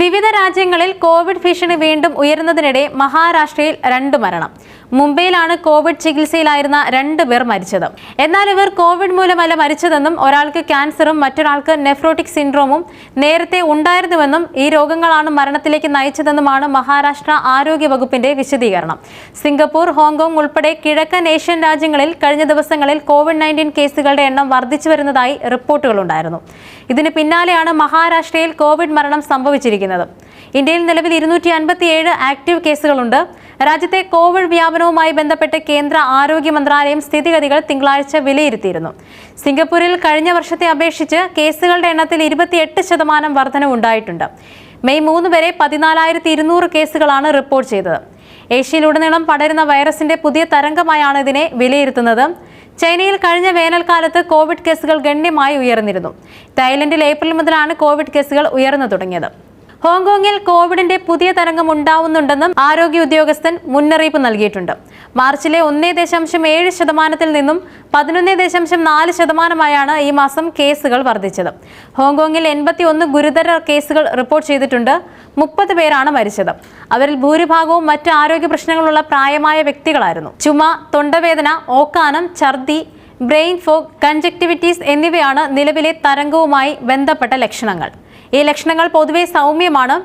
വിവിധ രാജ്യങ്ങളിൽ കോവിഡ് ഭീഷണി വീണ്ടും ഉയരുന്നതിനിടെ മഹാരാഷ്ട്രയിൽ രണ്ട് മരണം. മുംബൈയിലാണ് കോവിഡ് ചികിത്സയിലായിരുന്ന രണ്ട് പേർ മരിച്ചത്. എന്നാൽ ഇവർ കോവിഡ് മൂലമല്ല മരിച്ചതെന്നും ഒരാൾക്ക് ക്യാൻസറും മറ്റൊരാൾക്ക് നെഫ്രോട്ടിക് സിൻഡ്രോമും നേരത്തെ ഉണ്ടായിരുന്നുവെന്നും ഈ രോഗങ്ങളാണ് മരണത്തിലേക്ക് നയിച്ചതെന്നുമാണ് മഹാരാഷ്ട്ര ആരോഗ്യ വകുപ്പിന്റെ വിശദീകരണം. സിംഗപ്പൂർ ഹോങ്കോങ് ഉൾപ്പെടെ കിഴക്കൻ ഏഷ്യൻ രാജ്യങ്ങളിൽ കഴിഞ്ഞ ദിവസങ്ങളിൽ കോവിഡ് നയന്റീൻ കേസുകളുടെ എണ്ണം വർദ്ധിച്ചു വരുന്നതായി റിപ്പോർട്ടുകളുണ്ടായിരുന്നു ഇതിന് പിന്നാലെയാണ് മഹാരാഷ്ട്രയിൽ കോവിഡ് മരണം സംഭവിച്ചിരിക്കുന്നത്. ഇന്ത്യയിൽ നിലവിൽ ഇരുന്നൂറ്റി അൻപത്തിയേഴ് ആക്റ്റീവ് കേസുകളുണ്ട്. രാജ്യത്തെ കോവിഡ് വ്യാപനവുമായി ബന്ധപ്പെട്ട് കേന്ദ്ര ആരോഗ്യ മന്ത്രാലയം സ്ഥിതിഗതികൾ തിങ്കളാഴ്ച വിലയിരുത്തിയിരുന്നു. സിംഗപ്പൂരിൽ കഴിഞ്ഞ വർഷത്തെ അപേക്ഷിച്ച് കേസുകളുടെ എണ്ണത്തിൽ ഇരുപത്തിയെട്ട് ശതമാനം വർധനവുണ്ടായിട്ടുണ്ട് മെയ് മൂന്ന് വരെ പതിനാലായിരത്തി ഇരുന്നൂറ് കേസുകളാണ് റിപ്പോർട്ട് ചെയ്തത്. ഏഷ്യയിലുടനീളം പടരുന്ന വൈറസിന്റെ പുതിയ തരംഗമായാണ് ഇതിനെ വിലയിരുത്തുന്നത്. ചൈനയിൽ കഴിഞ്ഞ വേനൽക്കാലത്ത് കോവിഡ് കേസുകൾ ഗണ്യമായി ഉയർന്നിരുന്നു. തായ്ലൻഡിൽ ഏപ്രിൽ മുതലാണ് കോവിഡ് കേസുകൾ ഉയർന്നു തുടങ്ങിയത്. ഹോങ്കോങ്ങിൽ കോവിഡിന്റെ പുതിയ തരംഗം ഉണ്ടാവുന്നുണ്ടെന്നും ആരോഗ്യ ഉദ്യോഗസ്ഥൻ മുന്നറിയിപ്പ് നൽകിയിട്ടുണ്ട്. മാർച്ചിലെ ഒന്നേ ദശാംശം ഏഴ് ശതമാനത്തിൽ നിന്നും പതിനൊന്നേ ദശാംശം നാല് ശതമാനമായാണ് ഈ മാസം കേസുകൾ വർദ്ധിച്ചത്. ഹോങ്കോങ്ങിൽ എൺപത്തി ഒന്ന് ഗുരുതര കേസുകൾ റിപ്പോർട്ട് ചെയ്തിട്ടുണ്ട്. മുപ്പത് പേരാണ് മരിച്ചത്. അവരിൽ ഭൂരിഭാഗവും മറ്റ് ആരോഗ്യ പ്രശ്നങ്ങളുള്ള പ്രായമായ വ്യക്തികളായിരുന്നു. ചുമ തൊണ്ടവേദന ഓക്കാനം ഛർദി ബ്രെയിൻ ഫോഗ് കൺജക്ടിവിറ്റീസ് എന്നിവയാണ് നിലവിലെ തരംഗവുമായി ബന്ധപ്പെട്ട ലക്ഷണങ്ങൾ. ഈ ലക്ഷണങ്ങൾ പൊതുവെ സൗമ്യമാണ്.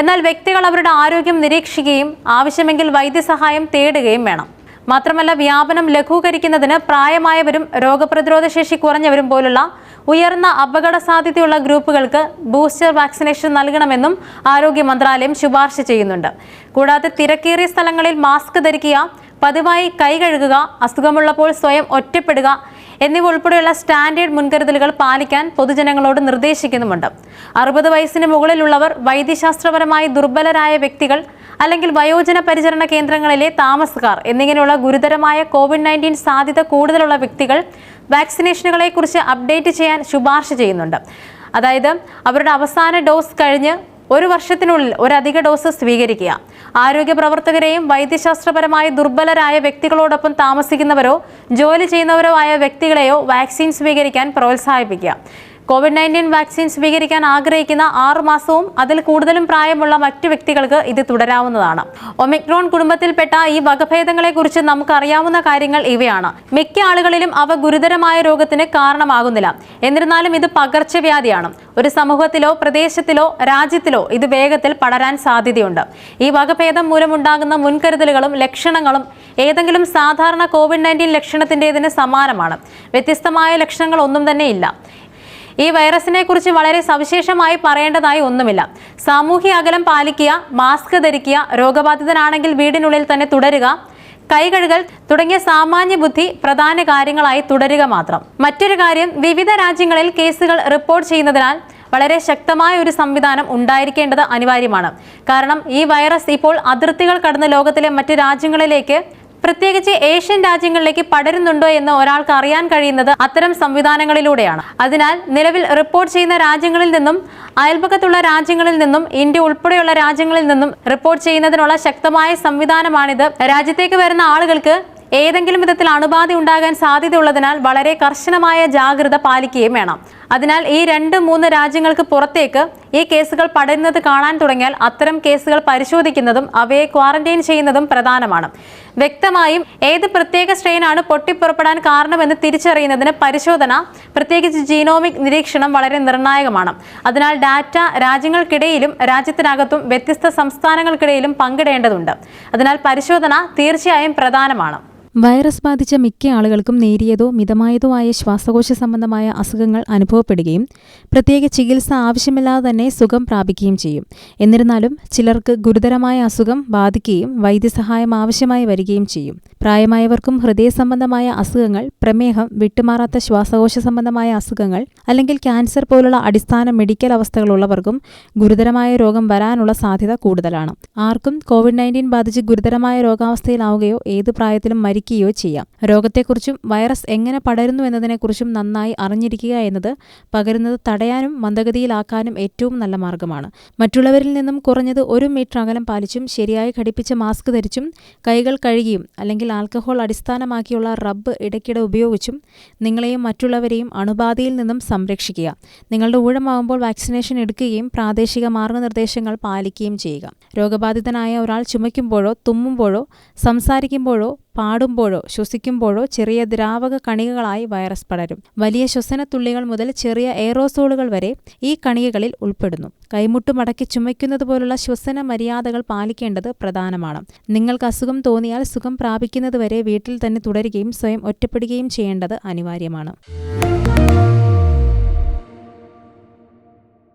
എന്നാൽ വ്യക്തികൾ അവരുടെ ആരോഗ്യം നിരീക്ഷിക്കുകയും ആവശ്യമെങ്കിൽ വൈദ്യസഹായം തേടുകയും വേണം. മാത്രമല്ല വ്യാപനം ലഘൂകരിക്കുന്നതിന് പ്രായമായവരും രോഗപ്രതിരോധ ശേഷി കുറഞ്ഞവരും പോലുള്ള ഉയർന്ന അപകട സാധ്യതയുള്ള ഗ്രൂപ്പുകൾക്ക് ബൂസ്റ്റർ വാക്സിനേഷൻ നൽകണമെന്നും ആരോഗ്യ മന്ത്രാലയം ശുപാർശ ചെയ്യുന്നുണ്ട്. കൂടാതെ തിരക്കേറിയ സ്ഥലങ്ങളിൽ മാസ്ക് ധരിക്കുക പതിവായി കൈ കഴുകുക അസുഖമുള്ളപ്പോൾ സ്വയം ഒറ്റപ്പെടുക എന്നിവ ഉൾപ്പെടെയുള്ള സ്റ്റാൻഡേർഡ് മുൻകരുതലുകൾ പാലിക്കാൻ പൊതുജനങ്ങളോട് നിർദ്ദേശിക്കുന്നുമുണ്ട്. അറുപത് വയസ്സിന് മുകളിലുള്ളവർ വൈദ്യശാസ്ത്രപരമായി ദുർബലരായ വ്യക്തികൾ അല്ലെങ്കിൽ വയോജന പരിചരണ കേന്ദ്രങ്ങളിലെ താമസക്കാർ എന്നിങ്ങനെയുള്ള ഗുരുതരമായ കോവിഡ് നയന്റീൻ സാധ്യത കൂടുതലുള്ള വ്യക്തികൾ വാക്സിനേഷനുകളെക്കുറിച്ച് അപ്ഡേറ്റ് ചെയ്യാൻ ശുപാർശ ചെയ്യുന്നുണ്ട്. അതായത് അവരുടെ അവസാന ഡോസ് കഴിഞ്ഞ് ഒരു വർഷത്തിനുള്ളിൽ ഒരധിക ഡോസ് സ്വീകരിക്കുക. ആരോഗ്യ പ്രവർത്തകരെയും വൈദ്യശാസ്ത്രപരമായി ദുർബലരായ വ്യക്തികളോടൊപ്പം താമസിക്കുന്നവരോ ജോലി ചെയ്യുന്നവരോ ആയ വ്യക്തികളെയോ വാക്സിൻ സ്വീകരിക്കാൻ പ്രോത്സാഹിപ്പിക്കുക. കോവിഡ് നയന്റീൻ വാക്സിൻ സ്വീകരിക്കാൻ ആഗ്രഹിക്കുന്ന ആറു മാസവും അതിൽ കൂടുതലും പ്രായമുള്ള മറ്റു വ്യക്തികൾക്ക് ഇത് തുടരാവുന്നതാണ്. ഒമിക്രോൺ കുടുംബത്തിൽപ്പെട്ട ഈ വകഭേദങ്ങളെക്കുറിച്ച് നമുക്കറിയാവുന്ന കാര്യങ്ങൾ ഇവയാണ്. മിക്ക ആളുകളിലും അവ ഗുരുതരമായ രോഗത്തിന് കാരണമാകുന്നില്ല. എന്നിരുന്നാലും ഇത് പകർച്ചവ്യാധിയാണ്. ഒരു സമൂഹത്തിലോ പ്രദേശത്തിലോ രാജ്യത്തിലോ ഇത് വേഗത്തിൽ പടരാൻ സാധ്യതയുണ്ട്. ഈ വകഭേദം മൂലമുണ്ടാകുന്ന മുൻകരുതലുകളും ലക്ഷണങ്ങളും ഏതെങ്കിലും സാധാരണ കോവിഡ് നയന്റീൻ ലക്ഷണത്തിന്റെതിന് സമാനമാണ്. വ്യത്യസ്തമായ ലക്ഷണങ്ങൾ ഒന്നും തന്നെ ഇല്ല ഈ വൈറസിനെ കുറിച്ച് വളരെ സവിശേഷമായി പറയേണ്ടതായി ഒന്നുമില്ല. സാമൂഹ്യ അകലം പാലിക്കുക മാസ്ക് ധരിക്കുക രോഗബാധിതനാണെങ്കിൽ വീടിനുള്ളിൽ തന്നെ തുടരുക കൈകഴുകൽ തുടങ്ങിയ സാമാന്യ ബുദ്ധി പ്രധാന കാര്യങ്ങളായി തുടരുക മാത്രം. മറ്റൊരു കാര്യം വിവിധ രാജ്യങ്ങളിൽ കേസുകൾ റിപ്പോർട്ട് ചെയ്യുന്നതിനാൽ വളരെ ശക്തമായ ഒരു സംവിധാനം ഉണ്ടായിരിക്കേണ്ടത് അനിവാര്യമാണ്. കാരണം ഈ വൈറസ് ഇപ്പോൾ അതിർത്തികൾ കടന്ന് ലോകത്തിലെ മറ്റ് രാജ്യങ്ങളിലേക്ക് പ്രത്യേകിച്ച് ഏഷ്യൻ രാജ്യങ്ങളിലേക്ക് പടരുന്നുണ്ടോ എന്ന് ഒരാൾക്ക് അറിയാൻ കഴിയുന്നത് അത്തരം സംവിധാനങ്ങളിലൂടെയാണ്. അതിനാൽ നിലവിൽ റിപ്പോർട്ട് ചെയ്യുന്ന രാജ്യങ്ങളിൽ നിന്നും അയൽപക്കത്തുള്ള രാജ്യങ്ങളിൽ നിന്നും ഇന്ത്യ ഉൾപ്പെടെയുള്ള രാജ്യങ്ങളിൽ നിന്നും റിപ്പോർട്ട് ചെയ്യുന്നതിനുള്ള ശക്തമായ സംവിധാനമാണിത്. രാജ്യത്തേക്ക് വരുന്ന ആളുകൾക്ക് ഏതെങ്കിലും വിധത്തിൽ അണുബാധ ഉണ്ടാകാൻ സാധ്യതയുള്ളതിനാൽ വളരെ കർശനമായ ജാഗ്രത പാലിക്കുകയും വേണം. അതിനാൽ ഈ രണ്ട് മൂന്ന് രാജ്യങ്ങൾക്ക് പുറത്തേക്ക് ഈ കേസുകൾ പടരുന്നത് കാണാൻ തുടങ്ങിയാൽ അത്തരം കേസുകൾ പരിശോധിക്കുന്നതും അവയെ ക്വാറന്റൈൻ ചെയ്യുന്നതും പ്രധാനമാണ്. വ്യക്തമായും ഏത് പ്രത്യേക സ്ട്രെയിനാണ് പൊട്ടിപ്പുറപ്പെടാൻ കാരണമെന്ന് തിരിച്ചറിയുന്നതിന് പരിശോധന പ്രത്യേകിച്ച് ജീനോമിക് നിരീക്ഷണം വളരെ നിർണായകമാണ്. അതിനാൽ ഡാറ്റ രാജ്യങ്ങൾക്കിടയിലും രാജ്യത്തിനകത്തും വ്യത്യസ്ത സംസ്ഥാനങ്ങൾക്കിടയിലും പങ്കിടേണ്ടതുണ്ട്. അതിനാൽ പരിശോധന തീർച്ചയായും പ്രധാനമാണ്. വൈറസ് ബാധിച്ച മിക്ക ആളുകൾക്കും നേരിയതോ മിതമായതോ ആയ ശ്വാസകോശ സംബന്ധമായ അസുഖങ്ങൾ അനുഭവപ്പെടുകയും പ്രത്യേക ചികിത്സ ആവശ്യമില്ലാതെ തന്നെ സുഖം പ്രാപിക്കുകയും ചെയ്യും. എന്നിരുന്നാലും ചിലർക്ക് ഗുരുതരമായ അസുഖം ബാധിക്കുകയും വൈദ്യസഹായം ആവശ്യമായി വരികയും ചെയ്യും. പ്രായമായവർക്കും ഹൃദയ സംബന്ധമായ അസുഖങ്ങൾ പ്രമേഹം വിട്ടുമാറാത്ത ശ്വാസകോശ സംബന്ധമായ അസുഖങ്ങൾ അല്ലെങ്കിൽ ക്യാൻസർ പോലുള്ള അടിസ്ഥാന മെഡിക്കൽ അവസ്ഥകളുള്ളവർക്കും ഗുരുതരമായ രോഗം വരാനുള്ള സാധ്യത കൂടുതലാണ്. ആർക്കും കോവിഡ് നയന്റീൻ ബാധിച്ച് ഗുരുതരമായ രോഗാവസ്ഥയിലാവുകയോ ഏത് പ്രായത്തിലും മരിക്കുകയോ പാലിക്കുകയോ ചെയ്യാം. രോഗത്തെക്കുറിച്ചും വൈറസ് എങ്ങനെ പടരുന്നു എന്നതിനെക്കുറിച്ചും നന്നായി അറിഞ്ഞിരിക്കുക എന്നത് പകരുന്നത് തടയാനും മന്ദഗതിയിലാക്കാനും ഏറ്റവും നല്ല മാർഗമാണ്. മറ്റുള്ളവരിൽ നിന്നും കുറഞ്ഞത് ഒരു മീറ്റർ അകലം പാലിച്ചും ശരിയായി ഘടിപ്പിച്ച മാസ്ക് ധരിച്ചും കൈകൾ കഴുകിയും അല്ലെങ്കിൽ ആൽക്കഹോൾ അടിസ്ഥാനമാക്കിയുള്ള റബ്ബ് ഇടയ്ക്കിടെ ഉപയോഗിച്ചും നിങ്ങളെയും മറ്റുള്ളവരെയും അണുബാധയിൽ നിന്നും സംരക്ഷിക്കുക. നിങ്ങളുടെ ഊഴമാകുമ്പോൾ വാക്സിനേഷൻ എടുക്കുകയും പ്രാദേശിക മാർഗനിർദ്ദേശങ്ങൾ പാലിക്കുകയും ചെയ്യുക. രോഗബാധിതനായ ഒരാൾ ചുമയ്ക്കുമ്പോഴോ തുമ്മുമ്പോഴോ സംസാരിക്കുമ്പോഴോ പാടുമ്പോഴോ ശ്വസിക്കുമ്പോഴോ ചെറിയ ദ്രാവക കണികകളായി വൈറസ് പടരും. വലിയ ശ്വസനത്തുള്ളികൾ മുതൽ ചെറിയ എയറോസോളുകൾ വരെ ഈ കണികകളിൽ ഉൾപ്പെടുന്നു. കൈമുട്ട് മടക്കി ചുമയ്ക്കുന്നത് പോലുള്ള ശ്വസന മര്യാദകൾ പാലിക്കേണ്ടത് പ്രധാനമാണ്. നിങ്ങൾക്ക് അസുഖം തോന്നിയാൽ സുഖം പ്രാപിക്കുന്നതുവരെ വീട്ടിൽ തന്നെ തുടരുകയും സ്വയം ഒറ്റപ്പെടുകയും ചെയ്യേണ്ടത് അനിവാര്യമാണ്.